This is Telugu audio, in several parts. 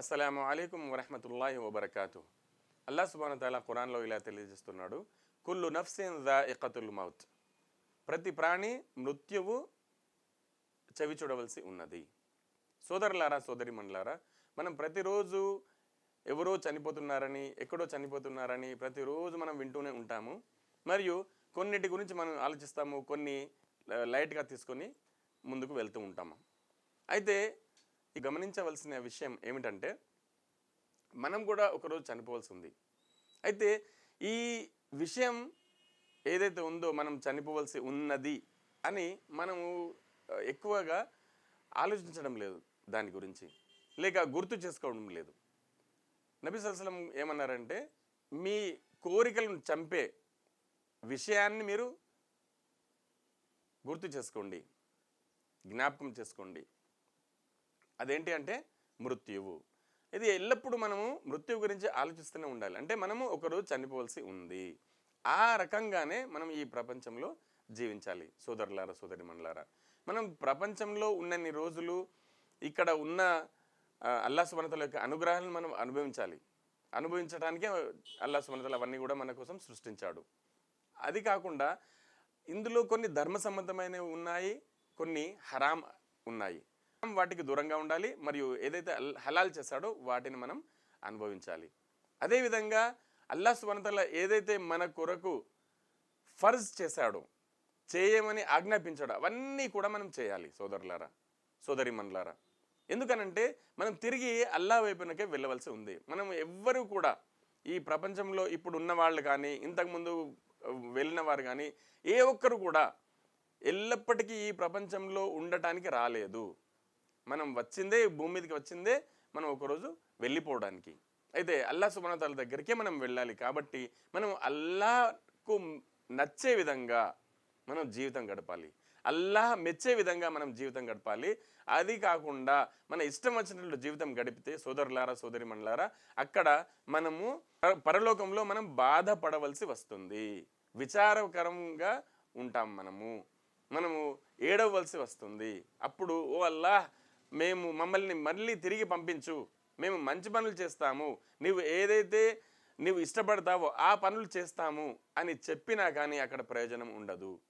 అస్సలము అలైకుం వరహమతుల్లాహి వబర్కాతు అల్లా సుబాన్ తాలా ఖురాన్లో ఇలా తెలియజేస్తున్నాడు. కుల్లు నఫ్సిన్ దా ఇకతుల్ మౌత్. ప్రతి ప్రాణి మృత్యువు చవి చూడవలసి ఉన్నది. సోదరులారా సోదరిమణులారా మనం ప్రతిరోజు ఎవరో చనిపోతున్నారని ఎక్కడో చనిపోతున్నారని ప్రతిరోజు మనం వింటూనే ఉంటాము. మరియు కొన్నిటి గురించి మనం ఆలోచిస్తాము కొన్ని లైట్గా తీసుకొని ముందుకు వెళ్తూ ఉంటాము. అయితే గమనించవలసిన విషయం ఏమిటంటే మనం కూడా ఒకరోజు చనిపోవాల్సి ఉంది అయితే ఈ విషయం ఏదైతే ఉందో మనం చనిపోవలసి ఉన్నది అని మనము ఎక్కువగా ఆలోచించడం లేదు దాని గురించి. లేక గుర్తు చేసుకోవడం లేదు. నబీ సల్లం ఏమన్నారంటే మీ కోరికలను చంపే విషయాన్ని మీరు గుర్తు చేసుకోండి జ్ఞాపకం చేసుకోండి. అదేంటి అంటే మృత్యువు. ఇది ఎల్లప్పుడూ మనము మృత్యువు గురించి ఆలోచిస్తూనే ఉండాలి. అంటే మనము ఒకరోజు చనిపోవలసి ఉంది. ఆ రకంగానే మనం ఈ ప్రపంచంలో జీవించాలి. సోదరులారా సోదరిమణులారా మనం ప్రపంచంలో ఉన్నన్ని రోజులు ఇక్కడ ఉన్న ఆ, అల్లా సుమనతల యొక్క అనుగ్రహాలను మనం అనుభవించాలి. అనుభవించడానికే అల్లా సుమనతలు అవన్నీ కూడా మన కోసం సృష్టించాడు. అది కాకుండా ఇందులో కొన్ని ధర్మ సంబంధమైనవి ఉన్నాయి కొన్ని హరాం ఉన్నాయి. వాటికి దూరంగా ఉండాలి మరియు ఏదైతే అల్- హలాల్ చేశాడో వాటిని మనం అనుభవించాలి. అదేవిధంగా అల్లా సువనతల ఏదైతే మన కొరకు ఫర్జ్ చేశాడో చేయమని ఆజ్ఞాపించాడు అవన్నీ కూడా మనం చేయాలి సోదరులారా సోదరిమణులారా. ఎందుకనంటే మనం తిరిగి అల్లా వైపునకే వెళ్ళవలసి ఉంది. మనం ఎవ్వరూ కూడా ఈ ప్రపంచంలో ఇప్పుడు ఉన్న వాళ్ళు కానీ ఇంతకుముందు వెళ్ళిన వారు కానీ ఏ ఒక్కరు కూడా ఎల్లప్పటికీ ఈ ప్రపంచంలో ఉండటానికి రాలేదు. మనం వచ్చిందే భూమి మీదకి వచ్చిందే మనం ఒకరోజు వెళ్ళిపోవడానికి. అయితే అల్లా సుమనతాల దగ్గరికే మనం వెళ్ళాలి కాబట్టి మనం అల్లాకు నచ్చే విధంగా మనం జీవితం గడపాలి. అల్లాహ్ మెచ్చే విధంగా మనం జీవితం గడపాలి. అది కాకుండా మన ఇష్టం వచ్చినట్లు జీవితం గడిపితే సోదరులారా సోదరిమణులారా అక్కడ మనము పర- పరలోకంలో మనం బాధపడవలసి వస్తుంది. విచారకరంగా ఉంటాం మనము. మనము ఏడవలసి వస్తుంది. అప్పుడు ఓ అల్లాహ్ మేము మమ్మల్ని మళ్ళీ తిరిగి పంపించు. మేము మంచి పనులు చేస్తాము. నీవు ఏదైతే నీవు ఇష్టపడతావో ఆ పనులు చేస్తాము అని చెప్పినా కానీ అక్కడ ప్రయోజనం ఉండదు.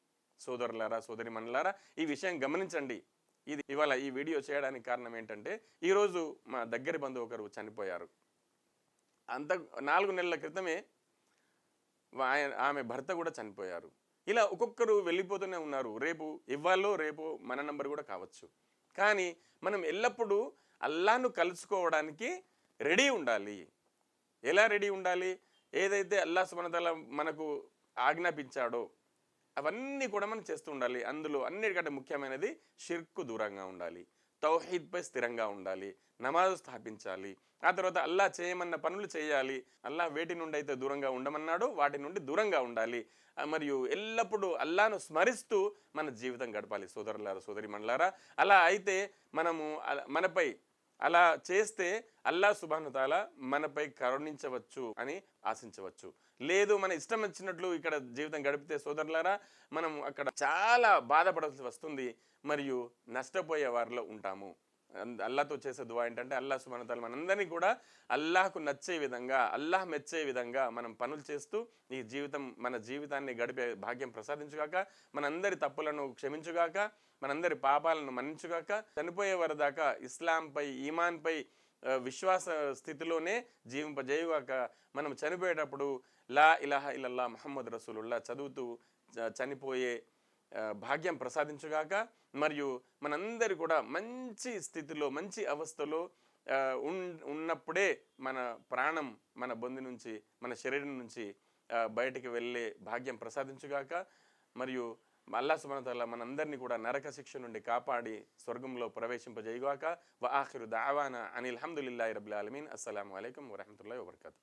సోదరులారా సోదరి మనలారా ఈ విషయం గమనించండి. ఇది ఇవాళ ఈ వీడియో చేయడానికి కారణం ఏంటంటే ఈరోజు మా దగ్గరి బంధువు ఒకరు చనిపోయారు. అంత నాలుగు నెలల క్రితమే ఆయన ఆమె భర్త కూడా చనిపోయారు. ఇలా ఒక్కొక్కరు వెళ్ళిపోతూనే ఉన్నారు. రేపు ఇవ్వాలో రేపు మన నంబర్ కూడా కావచ్చు. కానీ మనం ఎల్లప్పుడూ అల్లాను కలుసుకోవడానికి రెడీ ఉండాలి. ఎలా రెడీ ఉండాలి? ఏదైతే అల్లా సుమనతల మనకు ఆజ్ఞాపించాడో అవన్నీ కూడా మనం చేస్తూ ఉండాలి. అందులో అన్నిటికంటే ముఖ్యమైనది షిర్కు దూరంగా ఉండాలి. తౌహీద్పై స్థిరంగా ఉండాలి నమాజ్ స్థాపించాలి ఆ తర్వాత అల్లా చేయమన్న పనులు చేయాలి అల్లా వేటి నుండి అయితే దూరంగా ఉండమన్నాడో వాటి నుండి దూరంగా ఉండాలి. మరియు ఎల్లప్పుడూ అల్లాను స్మరిస్తూ మన జీవితం గడపాలి. సోదరులారా సోదరి అలా అయితే మనము మనపై అలా చేస్తే అల్లా సుబానుతాల మనపై కరుణించవచ్చు అని ఆశించవచ్చు. లేదు మన ఇష్టం వచ్చినట్లు ఇక్కడ జీవితం గడిపితే సోదరులారా మనం అక్కడ చాలా బాధపడాల్సి వస్తుంది మరియు నష్టపోయే వారిలో ఉంటాము. అల్లాతో చేసే దువా ఏంటంటే అల్లా సుమనతలు మనందరినీ కూడా అల్లాహకు నచ్చే విధంగా అల్లాహ్ మెచ్చే విధంగా మనం పనులు చేస్తూ ఈ జీవితం మన జీవితాన్ని గడిపే భాగ్యం ప్రసాదించుగాక మనందరి తప్పులను క్షమించుగాక మనందరి పాపాలను మన్నించుగాక చనిపోయే వారి దాకా ఇస్లాంపై ఈమాన్పై విశ్వాస స్థితిలోనే జీవింపజేయుగాక మనం చనిపోయేటప్పుడు లా ఇలాహ ఇల్లల్లా మహమ్మద్ రసూలుల్లా చదువుతూ చ- చనిపోయే భాగ్యం ప్రసాదించుగాక మరియు మనందరి కూడా మంచి స్థితిలో మంచి అవస్థలో ఉన్నప్పుడే మన ప్రాణం మన బొంది నుంచి మన శరీరం నుంచి బయటికి వెళ్ళే భాగ్యం ప్రసాదించుగాక మరియు అల్లా సుమనతల్లా మనందరినీ కూడా నరక శిక్ష నుండి కాపాడి స్వర్గంలో ప్రవేశింపజేయుగాక. వ ఆఖిరు దావానా అనిల్ అహమ్దుల్లా రబ్బిల్ అలమీన్ అస్సలం అలైకుం వరహమతుల్లాhi వబర్కతూ.